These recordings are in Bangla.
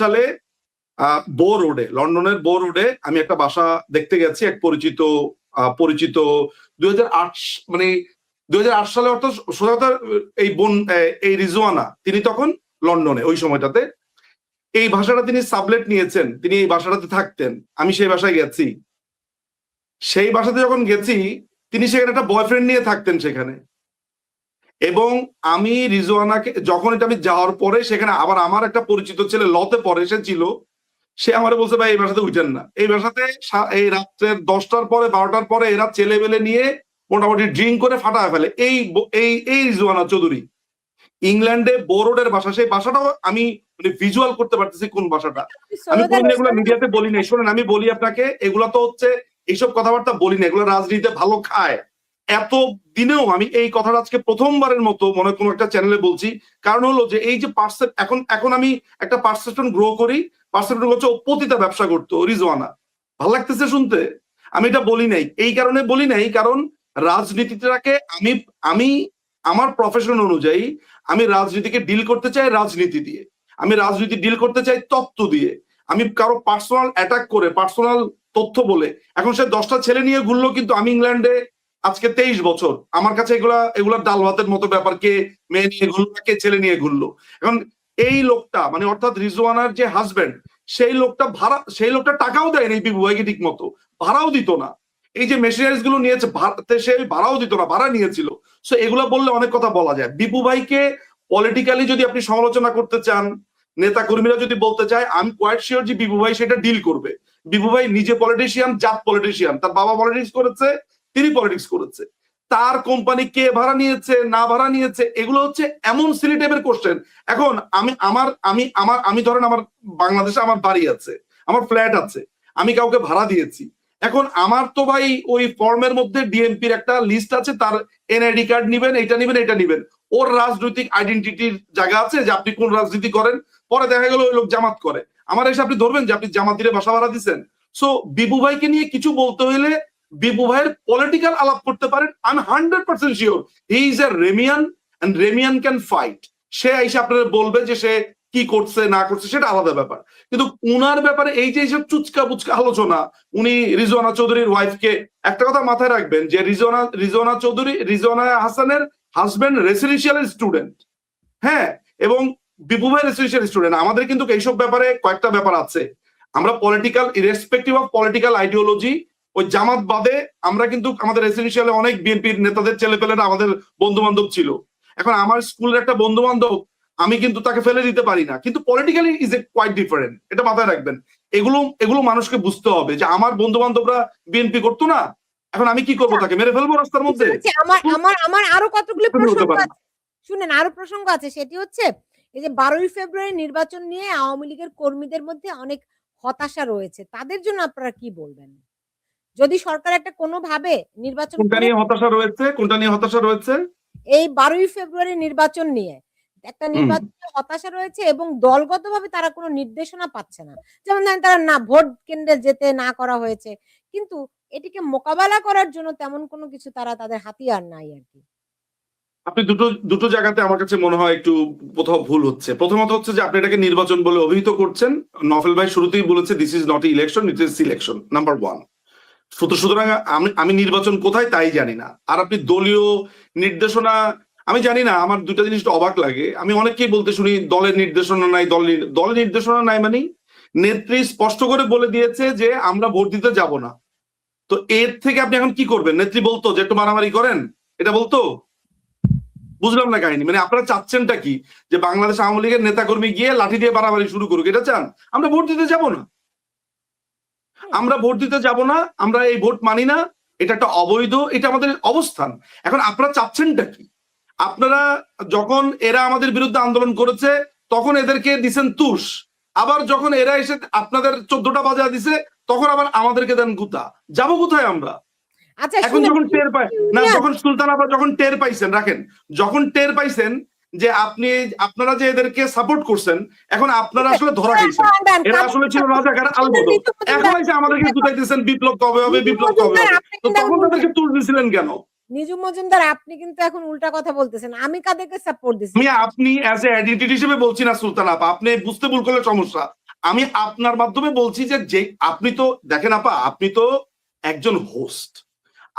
সালে বো রোডে লন্ডনের বো রোডে আমি একটা বাসা দেখতে গেছি এক পরিচিত পরিচিত দুই হাজার আট মানে দু হাজার আট সালে অর্থাৎ সোজা কথা, এই বোন এই রিজওয়ানা তিনি তখন লন্ডনে ওই সময়টাতে। এই ভাষাটা তিনি সাবলেট নিয়েছেন তিনি এই বাসাটাতে থাকতেন আমি সেই বাসায় গেছি। সেই বাসাতে যখন গেছি তিনি সেখানে একটা বয়ফ্রেন্ড নিয়ে থাকতেন সেখানে। এবং আমি রিজওয়ানাকে যখন এটা আমি যাওয়ার পরে সেখানে আবার আমার একটা পরিচিত ছেলে লতে পরে সে ছিল সে আমারে বলছে ভাই এই বাসাতে উঠেন না। এই বাসাতে এই রাত্রের দশটার পরে বারোটার পরে এরা ছেলে বেলে নিয়ে মোটামুটি ড্রিঙ্ক করে ফাটায় ফেলে। এই এই এই রিজওয়ানা চৌধুরী। ইংল্যান্ডে বোরোডের ভাষা সেই ভাষাটাও আমি মানে ভিজুয়াল করতে পারতেছি কোন ভাষাটা আমি কোন এগুলো মিডিয়াতে বলি নাই। শোনেন আমি বলি আপনাকে এগুলো তো হচ্ছে এইসব কথাবার্তা বলি না এগুলো রাজনীতিতে ভালো খায়। এত দিনেও আমি এই কথাটা আজকে প্রথমবারের মতো মনে কোনো একটা চ্যানেলে বলছি। কারণ হলো যে এই যে পার্সেপ এখন এখন আমি একটা পার্সেপশন গ্রো করি পার্সেপশন হচ্ছে পতিতা ব্যবসা করতো রিজওয়ানা। ভালো লাগতেছে শুনতে? আমি এটা বলি নাই। এই কারণে বলি নাই, কারণ রাজনীতিটাকে আমি আমি, আমার প্রফেশন অনুযায়ী আমি রাজনীতিকে ডিল করতে চাই রাজনীতি দিয়ে। আমি রাজনীতি ডিল করতে চাই তত্ত্ব দিয়ে। আমি কারও পার্সোনাল অ্যাটাক করে পার্সোনাল তথ্য বলে। এখন সে দশটা ছেলে নিয়ে ঘুরলো কিন্তু আমি ইংল্যান্ডে আজকে তেইশ বছর। আমার কাছে এগুলা এগুলা ডাল ভাতের মতো ব্যাপার, কে মেয়ে নিয়ে ঘুরলো কে ছেলে নিয়ে ঘুরলো। এখন এই লোকটা মানে অর্থাৎ রিজওয়ানার যে হাজবেন্ড সেই লোকটা ভাড়া, সেই লোকটা টাকাও দেয়নি বিবু ভাইকে ঠিক মতো ভাড়াও দিত না। এই যে মেশিনারিজগুলো নিয়েছে সে ভাড়াও দিত না, ভাড়া নিয়েছিল। সো এগুলা বললে অনেক কথা বলা যায়। বিপু ভাইকে পলিটিক্যালি যদি আপনি সমালোচনা করতে চান নেতা কর্মীরা যদি বলতে চায় আমি কোয়াইট শিওর যে বিপু ভাই সেটা ডিল করবে। বিপু ভাই নিজে পলিটিশিয়ান জাত পলিটিশিয়ান তার বাবা পলিটিক্স করেছে তিনি পলিটিক্স করেছে। তার কোম্পানি কে ভাড়া নিয়েছে, না ভাড়া নিয়েছে, এগুলো হচ্ছে এমন সিলি কোশ্চেন এখন আমি, আমার আমি আমার, আমি ধরেন আমার বাংলাদেশে আমার বাড়ি আছে, আমার ফ্ল্যাট আছে, আমি কাউকে ভাড়া দিয়েছি। এখন আমার তো ভাই ওই ফর্মের মধ্যে ডিএমপির একটা লিস্ট আছে, তার এনআইডি কার্ড নিবেন, এটা নিবেন এটা নিবেন। ওর রাজনৈতিক আইডেন্টিটির জায়গা আছে যে আপনি কোন রাজনীতি করেন, পরে দেখা গেল ওই লোক জামাত করে। আমার এসে আপনি ধরবেন যে আপনি জামাতিরে বাসা ভাড়া দিচ্ছেন সো বিপু ভাইকে নিয়ে কিছু বলতে হইলে বিপু ভাইয়ের পলিটিক্যাল আলাপ করতে পারেন আমি hundred percent sure he is a রেমিয়ান and রেমিয়ান ক্যান ফাইট সে এসে আপনাদের বলবে যে সে কি করছে, না করছে, সেটা আলাদা ব্যাপার। কিন্তু উনার ব্যাপারে এই যে এইসব চুচকা বুচকা আলোচনা, উনি রিজওয়ানা চৌধুরীর ওয়াইফকে একটা কথা মাথায় রাখবেন যে রিজওয়ানা রিজওয়ানা চৌধুরী, রিজওয়ানা হাসানের হাজবেন্ড রেসিডেন্সিয়াল স্টুডেন্ট হ্যাঁ এবং বিপু ভাই রেসিডেন্সিয়াল স্টুডেন্ট আমাদের কিন্তু এইসব ব্যাপারে কয়েকটা ব্যাপার আছে। আমরা political irrespective of political ideology ওই জামাত বাদে আমরা কিন্তু আমাদের রেসিডেন্সিয়ালে অনেক বিএনপির নেতাদের ছেলেপেলেরা আমাদের বন্ধু বান্ধব ছিল। এখন আমার স্কুলের একটা বন্ধু বান্ধব আমি কিন্তু তাকে ফেলে দিতে পারি না। কিন্তু politically is a quite different এটা মাথায় রাখবেন। এগুলো এগুলো মানুষকে বুঝতে হবে যে আমার বন্ধু বান্ধবরা বিএনপি করতো না এখন আমি কি করব তাকে? মেরে ফেলব রাস্তার মধ্যে? আমার আমার আমার আরও কতগুলো প্রসঙ্গ আছে। শুনেন আরও প্রসঙ্গ আছে সেটি হচ্ছে এই যে বারোই ফেব্রুয়ারি নির্বাচন নিয়ে আওয়ামী লীগের কর্মীদের মধ্যে অনেক হতাশা রয়েছে। তাদের জন্য আপনারা কি বলবেন? যদি সরকার একটা কোনোভাবে নির্বাচন কোনটা নিয়ে হতাশা রয়েছে? কোনটা নিয়ে হতাশা রয়েছে? এই বারোই ফেব্রুয়ারি নির্বাচন নিয়ে। একটা নির্বাচন হতাশা রয়েছে এবং দলগতভাবে তারা কোনো নির্দেশনা পাচ্ছে না। যেমন ধরেন তারা না ভোট কেন্দ্রে যেতে না করা হয়েছে। কিন্তু এটিকে মোকাবেলা করার জন্য তেমন কোনো কিছু তারা তাদের হাতিয়ার নাই আর কি। আপনি দুটো দুটো জায়গাতে আমার কাছে মনে হয় একটু কোথাও ভুল হচ্ছে। প্রথমত হচ্ছে যে আপনি এটাকে নির্বাচন বলে অভিহিত করছেন। নফেল ভাই শুরুতেই বলেছে this is not election it is selection number one সুতরাং আমি আমি নির্বাচন কোথায় তাই জানি না। আর আপনি দলীয় নির্দেশনা, আমি জানি না, আমার দুটা জিনিস অবাক লাগে। আমি অনেককেই বলতে শুনি, দলের নির্দেশনা নাই, দল দলের নির্দেশনা নাই মানে নেত্রী স্পষ্ট করে বলে দিয়েছে যে আমরা ভোট দিতে যাব না। তো এর থেকে আপনি এখন কি করবেন? নেত্রী বলতো যে একটু মারামারি করেন? এটা বলতো? বুঝলাম না কাহিনী। মানে আপনারা চাচ্ছেনটা কি? যে বাংলাদেশ আওয়ামী লীগের নেতাকর্মী গিয়ে লাঠি দিয়ে বাড়াবাড়ি শুরু করুক, এটা চান? আমরা ভোট দিতে যাব না। আমরা ভোট দিতে যাব না আমরা এই ভোট মানি না এটা একটা অবৈধ এটা আমাদের অবস্থান। এখন আপনারা চাচ্ছেনটা কি? আপনারা যখন এরা আমাদের বিরুদ্ধে আন্দোলন করেছে তখন এদেরকে দিছেন তুষ। আবার যখন এরা এসে আপনাদের চোদ্দটা বাজা দিছে তখন আবার আমাদেরকে দেন গুতা। যাব কোথায় আমরা? আচ্ছা এখন যখন টের পায় না যখন সুলতান আবার যখন টের পাইছেন রাখেন যখন টের পাইছেন যে আপনি আপনারা যে এদেরকে সাপোর্ট করছেন এখন আপনারা আসলে ধরা খাইছেন দাঁড়ান, দাঁড়ান, এরা আসলে ছিল রাজাকার আলবদর। এখন এসে আমাদেরকে গুতাইতেছেন বিপ্লব কবে হবে বিপ্লব কবে হবে? তো তখন তাদেরকে তুল দিছিলেন কেন? নিজুম মজুমদার আপনি কিন্তু এখন উল্টা কথা বলতেছেন। আমি কাদেরকে সাপোর্ট দিচ্ছি আমি আপনি অ্যাজ এ এডিটেড হিসেবে বলছি না সুলতান আপা। আপনি বুঝতে ভুল করলে সমস্যা। আমি আপনার মাধ্যমে বলছি যে যে আপনি তো দেখেন আপা আপনি তো একজন হোস্ট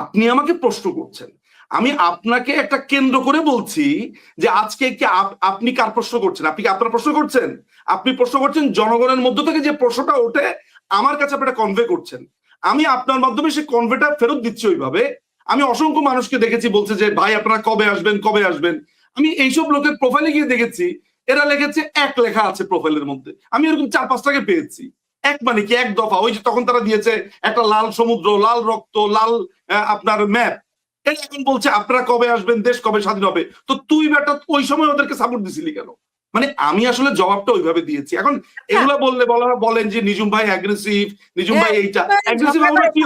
আপনি আমাকে প্রশ্ন করছেন। আমি আপনাকে একটা কেন্দ্র করে বলছি যে আজকে কি আপ- আপনি কার প্রশ্ন করছেন? আপনি কি আপনার প্রশ্ন করছেন? আপনি প্রশ্ন করছেন জনগণের মধ্য থেকে যে প্রশ্নটা ওঠে, আমার কাছে আপনি এটা কনভে করছেন। আমি আপনার মাধ্যমে সেই কনভেটা ফেরত দিচ্ছি ওইভাবে। আমি অসংখ্য মানুষকে দেখেছি বলছে যে, ভাই, আপনারা কবে আসবেন? কবে আসবেন? আমি এইসব লোকের প্রোফাইলে গিয়ে দেখেছি, এরা লিখেছে এক লেখা আছে প্রোফাইলের মধ্যে। আমি এরকম চার পাঁচটাকে পেয়েছি। এক মানে কি? এক দফা। ওই যে তখন তারা দিয়েছে একটা লাল সমুদ্র, লাল রক্ত, লাল আপনার ম্যাপ এখন বলছে আপনারা কবে আসবেন? দেশ কবে স্বাধীন হবে? তো তুই বেটা ওই সময় ওদেরকে সাপোর্ট দিছিলি কেন? মানে আমি আসলে জবাবটা ওইভাবে দিয়েছি। এখন এগুলা বললে বলা বলেন যে নিজুম ভাই অ্যাগ্রেসিভ নিজুম ভাই এইটা। অ্যাগ্রেসিভ আমরা কি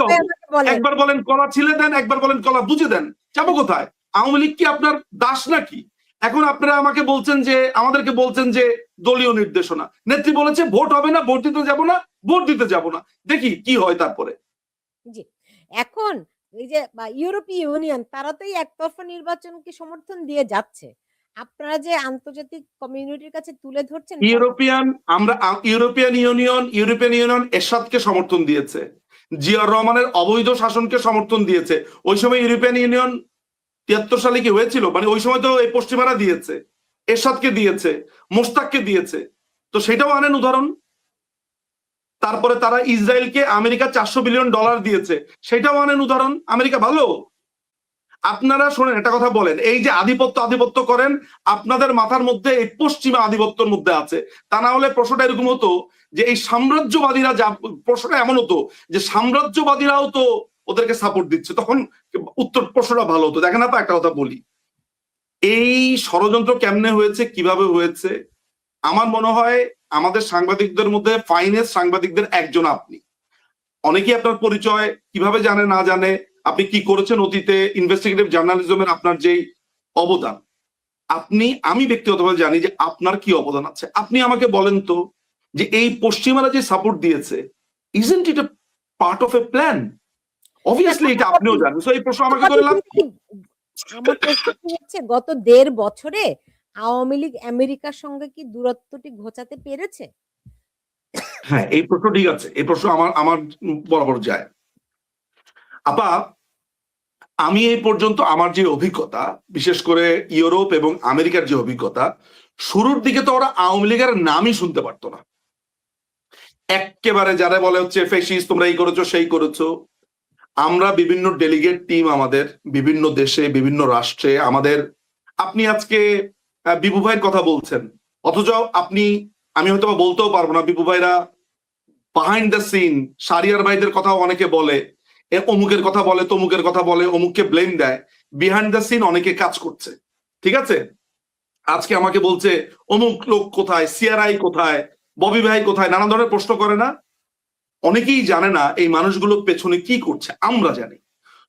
একবার বলেন কলা ছিলে দেন একবার বলেন কলা বুঝে দেন। যাব কোথায়? আওয়ামী লীগ কি আপনার দাস নাকি? এখন আপনারা আমাকে বলছেন যে আমাদেরকে বলছেন যে দলীয় নির্দেশনা। নেত্রী বলেছে ভোট হবে না ভোট দিতে যাব না ভোট দিতে যাব না। দেখি কি হয় তারপরে। জি। এখন এই যে ইউরোপীয় ইউনিয়ন তারা তো এই একতরফা নির্বাচনকে সমর্থন দিয়ে যাচ্ছে। আপনারা যে আন্তর্জাতিক কমিউনিটির কাছে তুলে ধরছেন ইউরোপিয়ান, আমরা ইউরোপিয়ান ইউনিয়ন ইউরোপিয়ান ইউনিয়ন এরশাদকে সমর্থন দিয়েছে। জিয়াউর রহমানের অবৈধ শাসনকে সমর্থন দিয়েছে। ওই সময় ইউরোপিয়ান ইউনিয়ন তিয়াত্তর সালে কি হয়েছিল? মানে ওই সময় তো এই পশ্চিমারা দিয়েছে। এরশাদকে দিয়েছে মোস্তাককে দিয়েছে। তো সেটাও আনেন উদাহরণ? তারপরে তারা ইসরায়েলকে আমেরিকা চারশো বিলিয়ন ডলার দিয়েছে। সেটাও আনেন উদাহরণ, আমেরিকা ভালো? আপনারা শোনেন, একটা কথা বলেন, এই যে আধিপত্য আধিপত্য করেন, আপনাদের মাথার মধ্যে এই পশ্চিমা আধিপত্যের মধ্যে আছে। তা না হলে প্রশ্নটা এরকম হতো যে এই সাম্রাজ্যবাদীরা যা, প্রশ্নটা এমন হতো যে সাম্রাজ্যবাদীরাও তো ওদেরকে সাপোর্ট দিচ্ছে। তখন উত্তর, প্রশ্নটা ভালো হতো। দেখেন আপা, একটা কথা বলি। এই ষড়যন্ত্র কেমনে হয়েছে, কীভাবে হয়েছে? আমার মনে হয় আমাদের সাংবাদিকদের মধ্যে ফাইনেস্ট সাংবাদিকদের একজন আপনি। অনেকেই আপনার পরিচয়, কীভাবে জানে, না জানে, আপনি কি করেছেন অতীতে ইনভেস্টিগেটিভ জার্নালিজমের আপনার যেই অবদান। আপনি, আমি ব্যক্তিগতভাবে জানি যে আপনার কি অবদান আছে। আপনি আমাকে বলেন তো যে এই পশ্চিমারা যে সাপোর্ট দিয়েছে isn't it part of a plan obviously এটা আপনিও জানেন। সো এই প্রশ্ন আমাকে করে লাভ আমার হচ্ছে, গত দেড় বছরে আওয়ামী লীগ আমেরিকার সঙ্গে কি দূরত্বটি ঘোচাতে পেরেছে? হ্যাঁ এই প্রশ্ন ঠিক আছে। এই প্রশ্ন আমার আমার বরাবর যায়। আপা, আমি এই পর্যন্ত আমার যে অভিজ্ঞতা, বিশেষ করে ইউরোপ এবং আমেরিকার যে অভিজ্ঞতা, শুরুর দিকে তো ওরা আওয়ামী লীগের নামই শুনতে পারতো না। একেবারে যারা বলে হচ্ছে ফেসিস তোমরা এই করেছ, সেই করেছ। আমরা বিভিন্ন ডেলিগেট টিম আমাদের, বিভিন্ন দেশে, বিভিন্ন রাষ্ট্রে, আমাদের, আপনি আজকে বিভু ভাইয়ের কথা বলছেন। অথচ আপনি, আমি হয়তো বলতেও পারব না, বিপু ভাইরা বাহাইন্ড দ্য সিন সারিয়ার ভাইদের কথাও অনেকে বলে অমুকের কথা বলে, তমুকের কথা বলে, অমুককে ব্লেম দেয়। বিহাইন্ড দ্য সিন অনেকে কাজ করছে। ঠিক আছে? আজকে আমাকে বলছে, অমুক লোক কোথায় সিআরআই কোথায়, ববি ভাই কোথায় নানা ধরনের প্রশ্ন করে না। অনেকেই জানে না এই মানুষগুলো পেছনে কি করছে, আমরা জানি।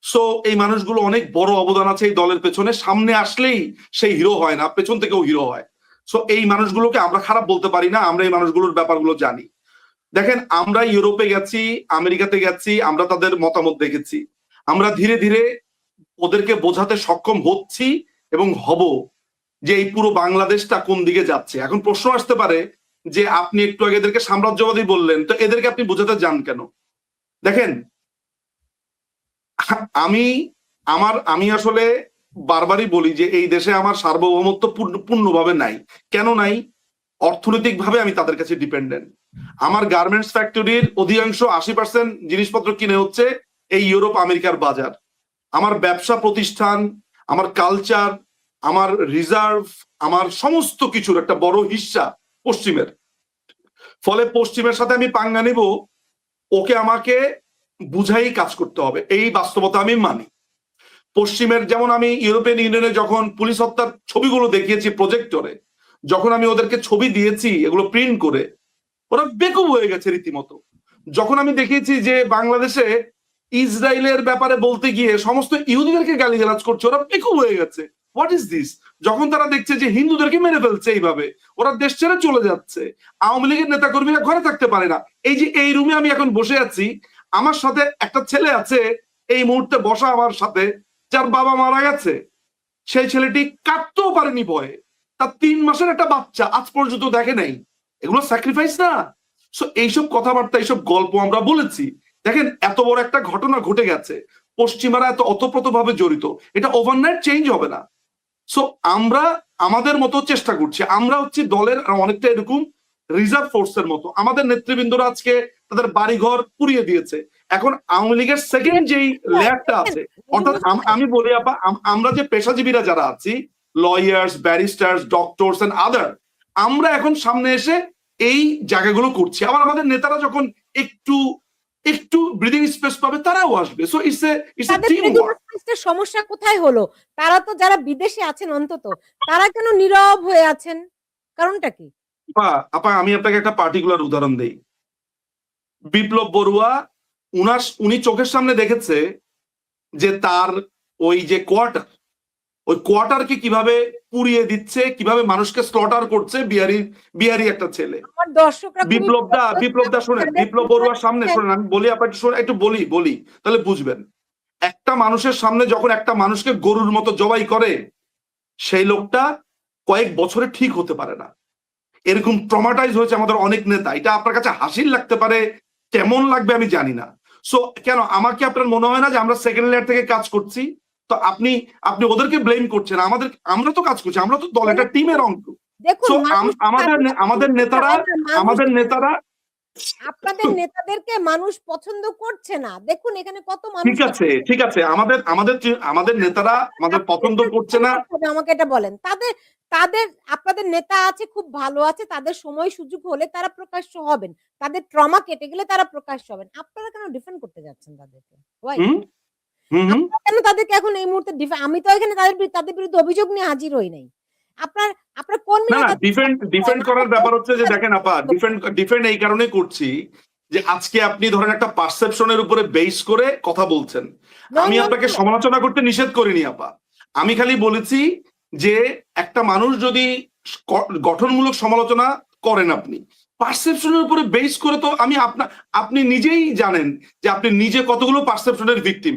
সো এই মানুষগুলো অনেক বড় অবদান আছে এই দলের পেছনে। সামনে আসলেই সেই হিরো হয় না, পেছন থেকেও হিরো হয়। সো এই মানুষগুলোকে আমরা খারাপ বলতে পারি না, আমরা এই মানুষগুলোর ব্যাপারগুলো জানি। দেখেন আমরা ইউরোপে গেছি, আমেরিকাতে গেছি, আমরা তাদের মতামত দেখেছি। আমরা ধীরে ধীরে ওদেরকে বোঝাতে সক্ষম হচ্ছি এবং হব যে এই পুরো বাংলাদেশটা কোন দিকে যাচ্ছে। এখন প্রশ্ন আসতে পারে যে আপনি একটু আগে এদেরকে সাম্রাজ্যবাদী বললেন, তো এদেরকে আপনি বোঝাতে যান কেন? দেখেন আমি, আমার, আমি আসলে বারবারই বলি যে এই দেশে আমার সার্বভৌমত্ব পূর্ণভাবে নাই। কেন নাই? অর্থনৈতিকভাবে আমি তাদের কাছে ডিপেন্ডেন্ট আমার গার্মেন্টস ফ্যাক্টরির অধিকাংশ আশি পার্সেন্ট জিনিসপত্র কিনে হচ্ছে এই ইউরোপ, আমেরিকার বাজার। আমার ব্যবসা প্রতিষ্ঠান, আমার কালচার আমার রিজার্ভ আমার সমস্ত কিছুর একটা বড় হিস্সা পশ্চিমের। ফলে পশ্চিমের সাথে আমি পাঙ্গা নেব, ওকে আমাকে বুঝাই কাজ করতে হবে, এই বাস্তবতা আমি মানি। পশ্চিমের, যেমন আমি ইউরোপিয়ান ইউনিয়নে যখন পুলিশ হত্যার ছবিগুলো দেখিয়েছি প্রজেক্টরে, যখন আমি ওদেরকে ছবি দিয়েছি, এগুলো প্রিন্ট করে, ওরা বেকুব হয়ে গেছে রীতিমতো। যখন আমি দেখিয়েছি যে বাংলাদেশে ইসরায়েলের ব্যাপারে বলতে গিয়ে সমস্ত ইহুদিদেরকে গালিগালাজ করছে, ওরা বেকুব হয়ে গেছে। হোয়াট ইজ দিস যখন তারা দেখছে যে হিন্দুদেরকে মেরে ফেলছে এইভাবে, ওরা দেশ ছেড়ে চলে যাচ্ছে। আওয়ামী লীগের নেতা কর্মীরা ঘরে থাকতে পারে না। এই যে এই রুমে আমি এখন বসে আছি আমার সাথে একটা ছেলে আছে, এই মুহূর্তে বসা আমার সাথে, যার বাবা মারা গেছে। সেই ছেলেটি কাঁদতেও পারেনি ভয়ে। তার তিন মাসের একটা বাচ্চা আজ পর্যন্ত দেখে নাই। এগুলো স্যাক্রিফাইস না? সো এইসব কথাবার্তা, এইসব গল্প আমরা বলেছি। দেখেন, এত বড় একটা ঘটনা ঘটে গেছে। পশ্চিমারা এত অতপ্রত ভাবে জড়িত। এটা ওভারনাইট চেঞ্জ হবে না। সো আমরা আমাদের মতো চেষ্টা করছি। আমরা হচ্ছে দলের অনেকটা এরকম রিজার্ভ ফোর্সের মতো। আমাদের নেতৃবৃন্দরা আজকে তাদের বাড়িঘর পুড়িয়ে দিয়েছে। এখন আওয়ামী লীগের সেকেন্ড যেই লেয়ারটা আছে অর্থাৎ আমি বলি আপা আমরা যে পেশাজীবীরা যারা আছি lawyers barristers doctors and other আমরা এখন সামনে এসে এই জায়গাগুলো করছি। আবার আমাদের নেতারা যখন একটু একটু ব্রিদিং স্পেস পাবে তারাও আসবে। So it's a it's a team work সমস্যা কোথায় হলো? তারা তো যারা বিদেশে আছেন অন্তত তারা কেন নীরব হয়ে আছেন? কারণটা কি? আপা আমি আপনাকে একটা পার্টিকুলার উদাহরণ দেই। বিপ্লব বড়ুয়া উনার উনি চোখের সামনে দেখেছে যে তার ওই যে কোয়ার্টার ওই কোয়ার্টারকে কীভাবে পুড়িয়ে দিচ্ছে কীভাবে মানুষকে স্লটার করছে বিহারি বিহারি একটা ছেলে। আমার দর্শকরা খুবই বিপ্লব দা বিপ্লব দা শোনেন বিপ্লব বড়ুয়ার সামনে শোনেন আমি বলি আপনার একটু শোনেন, একটু বলি বলি তাহলে বুঝবেন। একটা মানুষের সামনে যখন একটা মানুষকে গরুর মতো জবাই করে সেই লোকটা কয়েক বছরে ঠিক হতে পারে না। এরকম ট্রমাটাইজ হয়েছে আমাদের অনেক নেতা। এটা আপনার কাছে হাসির লাগতে পারে কেমন লাগবে আমি জানি না। সো কেন আমাকে আপনার মনে হয় না যে আমরা সেকেন্ড লেয়ার থেকে কাজ করছি? তো আপনি আপনি ওদেরকে ব্লেম করছেন। আমাদের আমরা তো কাজ করছি আমরা তো দল একটা টিমের অংশ। আমাদের আমাদের নেতারা আমাদের নেতারা আপনাদের নেতাদেরকে মানুষ পছন্দ করছে না। দেখুন এখানে কত মানুষ ঠিক আছে ঠিক আছে। আমাদের আমাদের আমাদের নেতারা আমাদের পছন্দ করছে না। আমাকে এটা বলেন। তাদের তাদের আপনাদের নেতা আছে খুব ভালো আছে তাদের সময় সুযোগ হলে তারা প্রকাশ্য হবেন। তাদের ট্রমা কেটে গেলে তারা প্রকাশ্য হবেন। আপনারা কেন ডিফেন্ড করতে যাচ্ছেন তাদেরকে? কেন তাদেরকে এখন এই মুহূর্তে আমি তো এখানে তাদের তাদের বিরুদ্ধে অভিযোগ নিয়ে হাজির হই নাই। আপনার আপনার কর্মী না না ডিফেন্ড ডিফেন্ড করার ব্যাপার হচ্ছে যে দেখেন আপা ডিফেন্ড ডিফেন্ড এই কারণে করছি যে আজকে আপনি ধরেন একটা পারসেপশনের উপরে বেস করে কথা বলছেন। আমি আপনাকে সমালোচনা করতে নিষেধ করিনি আপা। আমি খালি বলেছি যে একটা মানুষ যদি গঠনমূলক সমালোচনা করেন আপনি পারসেপশনের উপরে বেস করে তো আমি আপনা আপনি নিজেই জানেন যে আপনি নিজে কতগুলো পারসেপশনের ভিকটিম